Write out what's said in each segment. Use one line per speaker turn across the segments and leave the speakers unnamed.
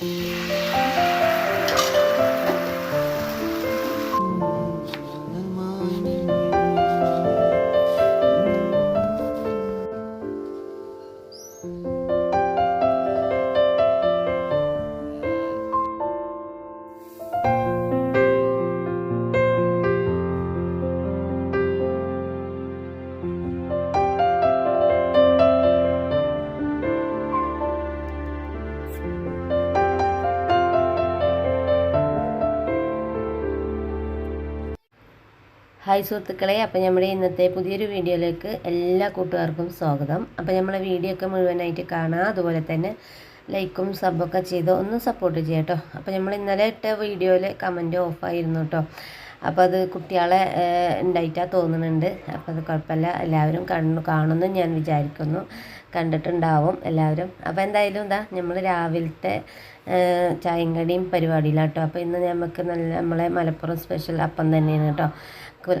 Yeah. Hi സുഹൃത്തുക്കളെ അപ്പോൾ നമ്മുടെ ഇന്നത്തെ പുതിയൊരു വീഡിയോയിലേക്ക് എല്ലാ കൂട്ടുകാർക്കും സ്വാഗതം. അപ്പോൾ നമ്മളെ വീഡിയോ ഒക്കെ മുഴുവനായിട്ട് കാണാം. അതുപോലെ തന്നെ ലൈക്കും സബൊക്കെ ചെയ്ത് ഒന്ന് സപ്പോർട്ട് ചെയ്യാം കേട്ടോ. അപ്പോൾ നമ്മൾ ഇന്നലെ ഇട്ട വീഡിയോയിൽ കമന്റ് ഓഫായിരുന്നു കേട്ടോ. അപ്പോൾ അത് കുട്ടികളെ ഉണ്ടായിട്ടാണ് തോന്നുന്നുണ്ട്. അപ്പോൾ അത് കുഴപ്പമില്ല. എല്ലാവരും കണ്ണു കാണുമെന്ന് ഞാൻ വിചാരിക്കുന്നു. കണ്ടിട്ടുണ്ടാവും എല്ലാവരും. അപ്പോൾ എന്തായാലും എന്താ നമ്മൾ രാവിലത്തെ ചായയും കടിയും പരിപാടിയിലാട്ടോ. അപ്പോൾ ഇന്ന് നമുക്ക് നല്ല നമ്മളെ മലപ്പുറം സ്പെഷ്യൽ അപ്പം തന്നെയാണ് കേട്ടോ.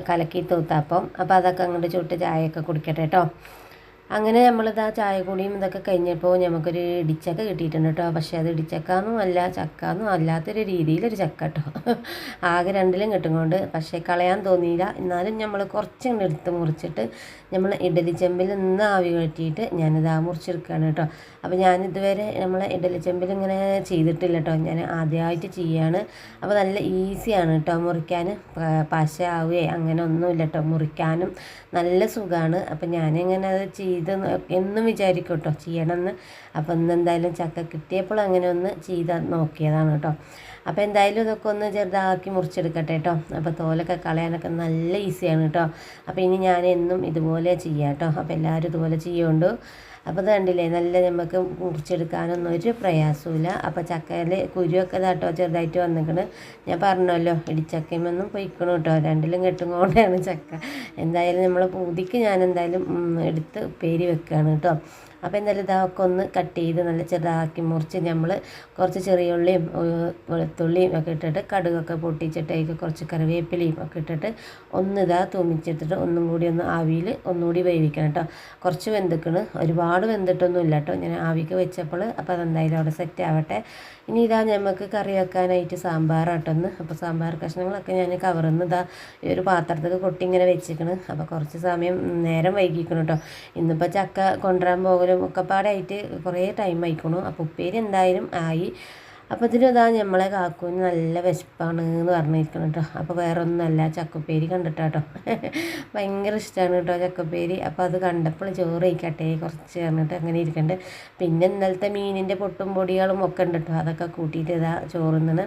കലക്കി തൂത്താപ്പം അപ്പോൾ അതൊക്കെ അങ്ങോട്ട് ചുട്ട് ചായയൊക്കെ കുടിക്കട്ടെ കേട്ടോ അങ്ങനെ നമ്മളിതാ ചായ കൂടിയും ഇതൊക്കെ കഴിഞ്ഞപ്പോൾ നമുക്കൊരു ഇടിച്ചക്ക കിട്ടിയിട്ടുണ്ട് കേട്ടോ. പക്ഷേ അത് ഇടിച്ചക്കാന്നും അല്ല ചക്കാന്നും അല്ലാത്തൊരു രീതിയിലൊരു ചക്ക കേട്ടോ. ആകെ രണ്ടിലും കിട്ടുന്നുണ്ട് പക്ഷേ കളയാൻ തോന്നിയില്ല. എന്നാലും നമ്മൾ കുറച്ചും എടുത്ത് മുറിച്ചിട്ട് നമ്മൾ ഇഡലി ചെമ്പിൽ നിന്ന് ആവി കയറ്റിയിട്ട് ഞാനിത് ആ മുറിച്ചെടുക്കുകയാണ് കേട്ടോ. അപ്പോൾ ഞാനിതുവരെ നമ്മൾ ഇഡലി ചെമ്പിൽ ഇങ്ങനെ ചെയ്തിട്ടില്ല കേട്ടോ. ഞാൻ ആദ്യമായിട്ട് ചെയ്യാണ്. അപ്പോൾ നല്ല ഈസിയാണ് കേട്ടോ മുറിക്കാൻ പശ ആവുകയെ അങ്ങനെ ഒന്നുമില്ല കേട്ടോ. മുറിക്കാനും നല്ല സുഖമാണ് അപ്പോൾ ഞാനിങ്ങനെ അത് ചെയ്ത് നോ- എന്നും വിചാരിക്കും കേട്ടോ ചെയ്യണമെന്ന്. അപ്പോൾ ഇന്ന് എന്തായാലും ചക്ക കിട്ടിയപ്പോൾ അങ്ങനെ ഒന്ന് ചെയ്ത് നോക്കിയതാണ് കേട്ടോ. അപ്പോൾ എന്തായാലും ഇതൊക്കെ ഒന്ന് ചെറുതാക്കി മുറിച്ചെടുക്കട്ടെ കേട്ടോ. അപ്പോൾ തോലൊക്കെ കളയാനൊക്കെ നല്ല ഈസിയാണ് കേട്ടോ. അപ്പോൾ ഇനി ഞാൻ എന്നും ഇതുപോലെ ചെയ്യാം കേട്ടോ. അപ്പോൾ എല്ലാവരും ഇതുപോലെ ചെയ്യുകൊണ്ടു അപ്പോൾ അത് കണ്ടില്ലേ നല്ല നമുക്ക് മുറിച്ചെടുക്കാനൊന്നും ഒരു പ്രയാസമില്ല അപ്പോൾ ചക്കയിൽ കുരുവൊക്കെ ഇതാട്ടോ ചെറുതായിട്ട് വന്നിക്കണ്. ഞാൻ പറഞ്ഞല്ലോ ഇടിച്ചക്കയുമൊന്നും പൊയ്ക്കണു കേട്ടോ രണ്ടിലും കെട്ടും കൊണ്ടാണ് ചക്ക. എന്തായാലും നമ്മൾ പൂതിക്ക് ഞാൻ എന്തായാലും എടുത്ത് ഉപ്പേരി വെക്കുകയാണ് കേട്ടോ അപ്പോൾ എന്തായാലും ഇതൊക്കെ ഒന്ന് കട്ട് ചെയ്ത് നല്ല ചെറുതാക്കി മുറിച്ച് നമ്മൾ കുറച്ച് ചെറിയ ഉള്ളിയും വെളുത്തുള്ളിയും ഒക്കെ ഇട്ടിട്ട് കടുകൊക്കെ പൊട്ടിച്ചിട്ട് അതിൽ കുറച്ച് കറിവേപ്പിലയും ഒക്കെ ഇട്ടിട്ട് ഒന്ന് ഇതാ തൂമിച്ചിട്ടിട്ട് ഒന്നും കൂടി ഒന്ന് ആവിയിൽ ഒന്നുകൂടി വേവിക്കണം കേട്ടോ കുറച്ച് വെന്തിക്കണ്. ഒരുപാട് വെന്തിട്ടൊന്നും ഇല്ല കേട്ടോ ഞാൻ ആവിക്ക് വെച്ചപ്പോൾ അപ്പോൾ അതെന്തായാലും അവിടെ സെറ്റ് ആവട്ടെ. ഇനി ഇതാ നമുക്ക് കറി വെക്കാനായിട്ട് സാമ്പാർ സാമ്പാറാട്ടൊന്ന് അപ്പോൾ സാമ്പാർ കഷ്ണങ്ങളൊക്കെ ഞാൻ കവറിൽ നിന്ന് ഇതാ ഈ ഒരു പാത്രത്തിൽ കൊട്ടിങ്ങനെ ഇങ്ങനെ വെച്ചിക്കണ്. അപ്പോൾ കുറച്ച് സമയം നേരം വൈകിക്കണം കേട്ടോ ഇന്നിപ്പോൾ ചക്ക കൊണ്ടുവരാൻ പോകലും ഒക്കെ മുക്കപ്പാടായിട്ട് കുറേ ടൈം ആയിക്കണു. അപ്പോൾ ഉപ്പേരി എന്തായാലും ആയി. അപ്പോൾ ഇതിനിതാ നമ്മളെ കാക്കൂന് നല്ല വിശപ്പാണ് എന്ന് പറഞ്ഞിരിക്കണം കേട്ടോ അപ്പോൾ വേറെ ഒന്നുമല്ല ചക്കപ്പേരി കണ്ടിട്ടാട്ടോ ഭയങ്കര ഇഷ്ടമാണ് കേട്ടോ ചക്കപ്പേരി. അപ്പോൾ അത് കണ്ടപ്പോൾ ചോറ് കഴിക്കട്ടെ കുറച്ച് പറഞ്ഞിട്ട് അങ്ങനെ ഇരിക്കണ്ട്. പിന്നെ ഇന്നലത്തെ മീനിന്റെ പൊട്ടും പൊടികളും ഒക്കെ ഉണ്ട് കേട്ടോ അതൊക്കെ കൂട്ടിയിട്ട് ഇതാ ചോറുന്നാണ്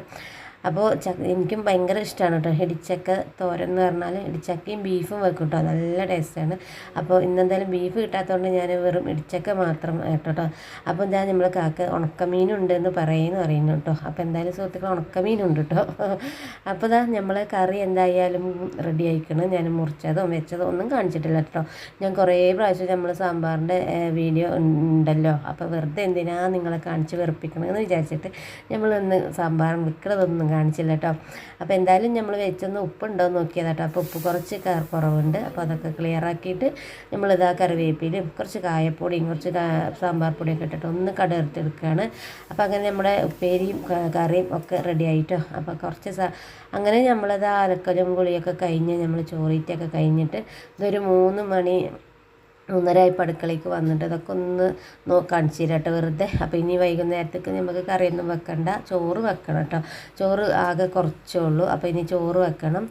അപ്പോൾ ചക്ക എനിക്കും ഭയങ്കര ഇഷ്ടമാണ് കേട്ടോ ഇടിച്ചക്ക തോരൻ എന്ന് പറഞ്ഞാൽ ഇടിച്ചക്കയും ബീഫും വെക്കും കേട്ടോ നല്ല ടേസ്റ്റാണ് അപ്പോൾ ഇന്നെന്തായാലും ബീഫ് കിട്ടാത്തതുകൊണ്ട് ഞാൻ വെറും ഇടിച്ചക്ക മാത്രം കേട്ടോ അപ്പോൾ ഞാൻ നമ്മൾ കാക്ക ഉണക്കമീനുണ്ട് എന്ന് പറയുന്നു അറിയുന്നു കേട്ടോ അപ്പോൾ എന്തായാലും സുഹൃത്തുക്കൾ ഉണക്കമീനുണ്ട് കേട്ടോ അപ്പോൾ ഇതാ നമ്മൾ കറി എന്തായാലും റെഡി ആയിക്കണം. ഞാൻ മുറിച്ചതോ വെച്ചതോ ഒന്നും കാണിച്ചിട്ടില്ല കേട്ടോ ഞാൻ കുറേ പ്രാവശ്യം നമ്മൾ സാമ്പാറിന്റെ വീഡിയോ ഉണ്ടല്ലോ. അപ്പോൾ വെറുതെ എന്തിനാ നിങ്ങളെ കാണിച്ച് വെറുപ്പിക്കണമെന്ന് വിചാരിച്ചിട്ട് നമ്മൾ ഇന്ന് സാമ്പാറും വെക്കണതൊന്നും കാണിച്ചില്ല കേട്ടോ. അപ്പോൾ എന്തായാലും നമ്മൾ വെച്ചൊന്ന് ഉപ്പുണ്ടോ എന്ന് നോക്കിയതാണ് കേട്ടോ. അപ്പോൾ ഉപ്പ് കുറച്ച് കുറവുണ്ട്. അപ്പോൾ അതൊക്കെ ക്ലിയർ ആക്കിയിട്ട് നമ്മളിതാ കറിവേപ്പിലും കുറച്ച് കായപ്പൊടിയും കുറച്ച് സാമ്പാർ പൊടിയൊക്കെ ഇട്ടിട്ട് ഒന്ന് കടർത്തെടുക്കുകയാണ് അപ്പോൾ അങ്ങനെ നമ്മുടെ ഉപ്പേരിയും കറിയും ഒക്കെ റെഡി ആയിട്ടോ. അപ്പോൾ കുറച്ച് അങ്ങനെ നമ്മളത് അലക്കലും കുളിയൊക്കെ കഴിഞ്ഞ് നമ്മൾ ചോറീറ്റൊക്കെ കഴിഞ്ഞിട്ട് ഇതൊരു മൂന്ന് മണി മൂന്നര ആയപ്പോൾ അടുക്കളയ്ക്ക് വന്നിട്ട് അതൊക്കെ ഒന്ന് നോ കാണിച്ചു വെറുതെ. അപ്പോൾ ഇനി വൈകുന്നേരത്തേക്ക് നമുക്ക് കറിയൊന്നും വെക്കണ്ട. ചോറ് വെക്കണം കേട്ടോ ചോറ് ആകെ കുറച്ചേ ഉള്ളൂ. അപ്പോൾ ഇനി ചോറ് വെക്കണം.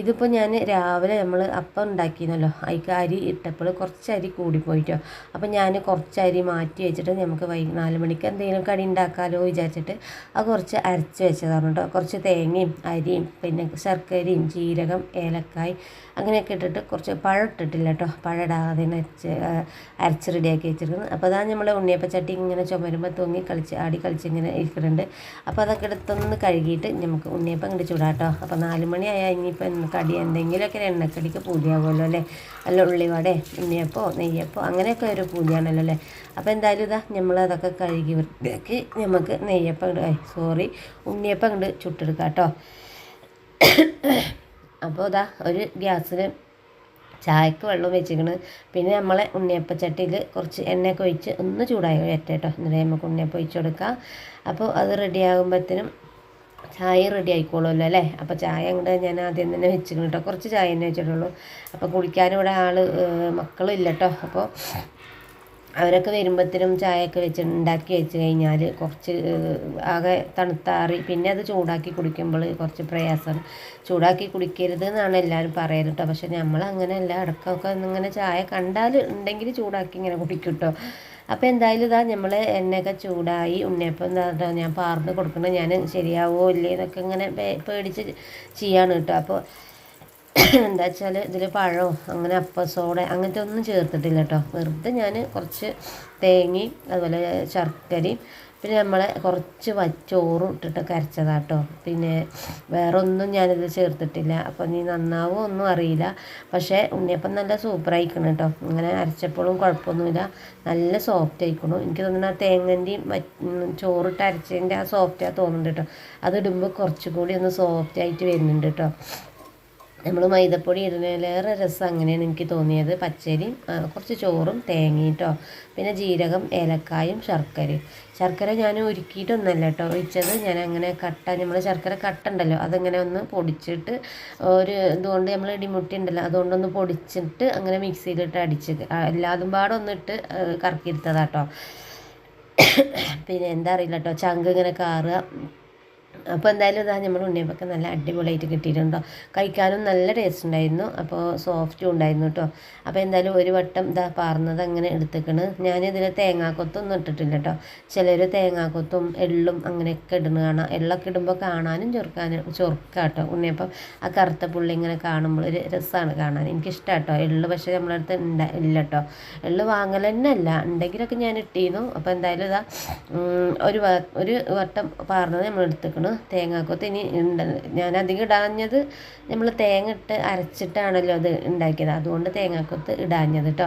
ഇതിപ്പോൾ ഞാൻ രാവിലെ നമ്മൾ അപ്പം ഉണ്ടാക്കിയിരുന്നല്ലോ അതിക്ക് അരി ഇട്ടപ്പോൾ കുറച്ച് അരി കൂടിപ്പോയിട്ടോ. അപ്പോൾ ഞാൻ കുറച്ച് അരി മാറ്റി വെച്ചിട്ട് നമുക്ക് വൈ നാല് മണിക്ക് എന്തെങ്കിലും കടി ഉണ്ടാക്കാമല്ലോ വിചാരിച്ചിട്ട് അത് കുറച്ച് അരച്ച് വെച്ചതാണ് കേട്ടോ കുറച്ച് തേങ്ങയും അരിയും പിന്നെ ശർക്കരയും ജീരകം ഏലക്കായ് അങ്ങനെയൊക്കെ ഇട്ടിട്ട് കുറച്ച് പഴം ഇട്ടിട്ടില്ല കേട്ടോ പഴം ഇടാതെ തന്നെ അരച്ച് അരച്ച് റെഡിയാക്കി വെച്ചിരിക്കുന്നത് അപ്പോൾ അതാണ് നമ്മൾ ഉണ്ണിയപ്പച്ചട്ടി ഇങ്ങനെ ചുമരുമ്പോൾ തൂങ്ങി കളിച്ച് ആടി കളിച്ച് ഇങ്ങനെ ഇരിക്കുന്നുണ്ട്. അപ്പോൾ അതൊക്കെ എടുത്തൊന്ന് കഴുകിയിട്ട് നമുക്ക് ഉണ്ണിയപ്പം ഇങ്ങോട്ട് ചൂടാട്ടോ അപ്പോൾ നാല് മണിയായാൽ ഇനിയിപ്പോൾ കടി എന്തെങ്കിലുമൊക്കെ എണ്ണക്കടിക്ക് പൂതിയാകുമല്ലോ അല്ലേ? അല്ല ഉള്ളിവടേ ഉണ്ണിയപ്പോ നെയ്യപ്പോ അങ്ങനെയൊക്കെ ഒരു പൂതിയാണല്ലോ അല്ലേ? അപ്പോൾ എന്തായാലും ഇതാ നമ്മൾ അതൊക്കെ കഴുകി വൃത്തിയാക്കി നമുക്ക് നെയ്യപ്പം സോറി ഉണ്ണിയപ്പം ഇങ്ങോട്ട് ചുട്ടെടുക്കാം കേട്ടോ. അപ്പോൾ ഇതാ ഒരു ഗ്യാസിൽ ചായക്ക് വെള്ളം വെച്ചിരിക്കണ്. പിന്നെ നമ്മളെ ഉണ്ണിയപ്പച്ചട്ടിയിൽ കുറച്ച് എണ്ണയൊക്കെ ഒഴിച്ച് ഒന്ന് ചൂടായി വരട്ടെ കേട്ടോ എന്നിട്ട് നമുക്ക് ഉണ്ണിയപ്പം ഒഴിച്ച് കൊടുക്കാം. അപ്പോൾ അത് റെഡി ആകുമ്പോഴത്തേനും ചായ റെഡി ആയിക്കോളുമല്ലോ അല്ലേ? അപ്പോൾ ചായ അങ്ങോട്ട് ഞാൻ ആദ്യം തന്നെ വെച്ചിട്ടുണ്ട് കേട്ടോ കുറച്ച് ചായ തന്നെ വെച്ചിട്ടുള്ളൂ. അപ്പോൾ കുളിക്കാനും ഇവിടെ ആൾ മക്കളില്ല കേട്ടോ അപ്പോൾ അവരൊക്കെ വരുമ്പോഴത്തേനും ചായയൊക്കെ വെച്ച് ഉണ്ടാക്കി വെച്ച് കഴിഞ്ഞാൽ കുറച്ച് ആകെ തണുത്താറി. പിന്നെ അത് ചൂടാക്കി കുടിക്കുമ്പോൾ കുറച്ച് പ്രയാസം. ചൂടാക്കി കുടിക്കരുത് എന്നാണ് എല്ലാവരും പറയൽ കേട്ടോ പക്ഷെ നമ്മൾ അങ്ങനെയല്ല ഇടയ്ക്കൊക്കെ ഇങ്ങനെ ചായ കണ്ടാൽ ഉണ്ടെങ്കിൽ ചൂടാക്കി ഇങ്ങനെ കുടിക്കും കേട്ടോ അപ്പോൾ എന്തായാലും ഇതാ നമ്മൾ എണ്ണയൊക്കെ ചൂടായി ഉണ്ണിയപ്പം എന്താ ഞാൻ പാർന്ന് കൊടുക്കണം. ഞാൻ ശരിയാവോ ഇല്ലേ എന്നൊക്കെ ഇങ്ങനെ പേടിച്ച് ചെയ്യാണ് കേട്ടോ അപ്പോൾ എന്താ വെച്ചാൽ ഇതിൽ പഴമോ അങ്ങനെ അപ്പസോഡ അങ്ങനത്തെ ഒന്നും ചേർത്തിട്ടില്ല കേട്ടോ വെറുതെ ഞാൻ കുറച്ച് തേങ്ങയും അതുപോലെ ശർക്കരയും പിന്നെ നമ്മളെ കുറച്ച് വച്ചോറും ഇട്ടിട്ട് കരച്ചതാണ് കേട്ടോ പിന്നെ വേറെ ഒന്നും ഞാനിത് ചേർത്തിട്ടില്ല. അപ്പോൾ നീ നന്നാവോ ഒന്നും അറിയില്ല. പക്ഷേ ഉണ്ണിയപ്പം നല്ല സൂപ്പറായിക്കണം കേട്ടോ ഇങ്ങനെ അരച്ചപ്പോഴും കുഴപ്പമൊന്നുമില്ല. നല്ല സോഫ്റ്റ് ആയിക്കണു. എനിക്ക് തോന്നുന്നു ആ തേങ്ങന്റെയും ചോറിട്ട് അരച്ചതിന്റെ ആ സോഫ്റ്റാണ് തോന്നുന്നുണ്ട് കേട്ടോ അത് ഇടുമ്പോൾ കുറച്ചുകൂടി ഒന്ന് സോഫ്റ്റ് ആയിട്ട് വരുന്നുണ്ട് കേട്ടോ നമ്മൾ മൈദപ്പൊടി ഇടുന്നതിലേറെ രസം അങ്ങനെയാണ് എനിക്ക് തോന്നിയത്. പച്ചരി കുറച്ച് ചോറും തേങ്ങയും കേട്ടോ പിന്നെ ജീരകം ഏലക്കായും ശർക്കരയും. ശർക്കര ഞാൻ ഉരുക്കിയിട്ടൊന്നല്ല കേട്ടോ ഒഴിച്ചത് ഞാൻ അങ്ങനെ കട്ട നമ്മൾ ശർക്കര കട്ട ഉണ്ടല്ലോ അതങ്ങനെ ഒന്ന് പൊടിച്ചിട്ട് ഒരു ഇതുകൊണ്ട് നമ്മൾ ഇടിമുട്ടി ഉണ്ടല്ലോ അതുകൊണ്ടൊന്ന് പൊടിച്ചിട്ട് അങ്ങനെ മിക്സിയിലിട്ട് അടിച്ച് എല്ലാതും പാടെ ഒന്നിട്ട് കറക്കിയെടുത്തതാട്ടോ പിന്നെ എന്താ അറിയില്ല കേട്ടോ ചങ്ക് ഇങ്ങനെ കാറുക. അപ്പോൾ എന്തായാലും ഇതാ നമ്മൾ ഉണ്ണിയപ്പൊക്കെ നല്ല അടിപൊളിയായിട്ട് കിട്ടിയിട്ടുണ്ടോ കഴിക്കാനും നല്ല ടേസ്റ്റ് ഉണ്ടായിരുന്നു. അപ്പോൾ സോഫ്റ്റും ഉണ്ടായിരുന്നു കേട്ടോ അപ്പോൾ എന്തായാലും ഒരു വട്ടം ഇതാ പാർന്നത് അങ്ങനെ എടുത്തേക്കണ്. ഞാനിതിൽ തേങ്ങാക്കൊത്തൊന്നും ഇട്ടിട്ടില്ല കേട്ടോ ചിലർ തേങ്ങാക്കൊത്തും എള്ളും അങ്ങനെയൊക്കെ ഇടുന്ന കാണാം. എള്ളൊക്കെ ഇടുമ്പോൾ കാണാനും ചൊറുക്കാനും ചെറുക്കാം കേട്ടോ ഉണ്ണിയപ്പം ആ കറുത്ത പുള്ളി ഇങ്ങനെ കാണുമ്പോൾ ഒരു രസമാണ് കാണാൻ. എനിക്കിഷ്ടമാണ് കേട്ടോ എള്ള് പക്ഷേ നമ്മളെ അടുത്ത് ഇല്ല കേട്ടോ എള്ള് വാങ്ങൽ തന്നെ അല്ല ഉണ്ടെങ്കിലൊക്കെ ഞാൻ ഇട്ടിരുന്നു അപ്പോൾ എന്തായാലും ഇതാ ഒരു ഒരു വട്ടം പാർന്നത് നമ്മൾ എടുത്തേക്കണ്. തേങ്ങാക്കൊത്ത് ഇനി ഞാൻ അധികം ഇടാഞ്ഞത് നമ്മൾ തേങ്ങ ഇട്ട് അരച്ചിട്ടാണല്ലോ അത് ഉണ്ടാക്കിയത്. അതുകൊണ്ട് തേങ്ങാക്കൊത്ത് ഇടാഞ്ഞത് കേട്ടോ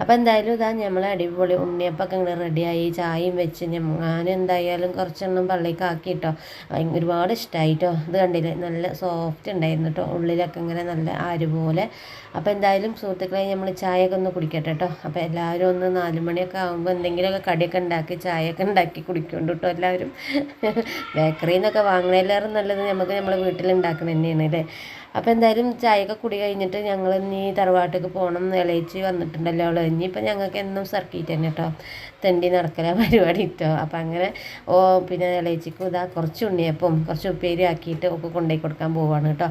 അപ്പോൾ എന്തായാലും ഇതാ നമ്മൾ അടിപൊളി ഉണ്ണിയപ്പൊക്കെ ഇങ്ങനെ റെഡിയായി. ചായയും വെച്ച് ഞാൻ എന്തായാലും കുറച്ചെണ്ണം പള്ളിക്ക് ആക്കി കേട്ടോ ഒരുപാട് ഇഷ്ടമായി കേട്ടോ ഇത് കണ്ടില്ലേ? നല്ല സോഫ്റ്റ് ഉണ്ടായിരുന്നു കേട്ടോ ഉള്ളിലൊക്കെ ഇങ്ങനെ നല്ല ആര് പോലെ. അപ്പോൾ എന്തായാലും സുഹൃത്തുക്കളെ നമ്മൾ ചായയൊക്കെ ഒന്ന് കുടിക്കട്ടെ കേട്ടോ അപ്പോൾ എല്ലാവരും ഒന്ന് നാല് മണിയൊക്കെ ആകുമ്പോൾ എന്തെങ്കിലുമൊക്കെ കടിയൊക്കെ ഉണ്ടാക്കി ചായയൊക്കെ ഉണ്ടാക്കി കുടിക്കുന്നുണ്ട് കേട്ടോ എല്ലാവരും. ബേക്കറിയിൽ നിന്നൊക്കെ വാങ്ങണേലേറെ നല്ലത് നമുക്ക് നമ്മളെ വീട്ടിൽ ഉണ്ടാക്കണ തന്നെയാണ് അല്ലേ? അപ്പോൾ എന്തായാലും ചായയൊക്കെ കുടി കഴിഞ്ഞിട്ട് ഞങ്ങൾ ഇനി തറവാട്ടേക്ക് പോകണം എന്ന് ഇളയിച്ച് വന്നിട്ടുണ്ടല്ലോ അവൾ ഇനിയിപ്പോൾ ഞങ്ങൾക്ക് എന്നും സർക്കിട്ട് തന്നെ കേട്ടോ തെണ്ടി നടക്കല പരിപാടി ഇട്ടോ അപ്പോൾ അങ്ങനെ ഓ പിന്നെ ഇളയിച്ചിക്കും ഇതാ കുറച്ച് ഉണ്ണിയപ്പം കുറച്ച് ഉപ്പേരി ആക്കിയിട്ട് ഒക്കെ കൊണ്ടുപോയി കൊടുക്കാൻ പോവാണ് കേട്ടോ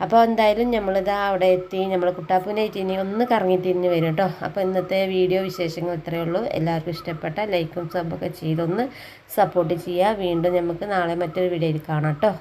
അപ്പോൾ എന്തായാലും നമ്മളിതാ അവിടെ എത്തി നമ്മൾ കുട്ടാപ്പൂനായിട്ട് ഇനി ഒന്ന് കറങ്ങി തിരിഞ്ഞ് വരും കേട്ടോ അപ്പോൾ ഇന്നത്തെ വീഡിയോ വിശേഷങ്ങൾ ഇത്രയേ ഉള്ളൂ. എല്ലാവർക്കും ഇഷ്ടപ്പെട്ട ലൈക്കും സബൊക്കെ ചെയ്തൊന്ന് സപ്പോർട്ട് ചെയ്യുക. വീണ്ടും നമുക്ക് നാളെ മറ്റൊരു വീഡിയോയിൽ കാണാം കേട്ടോ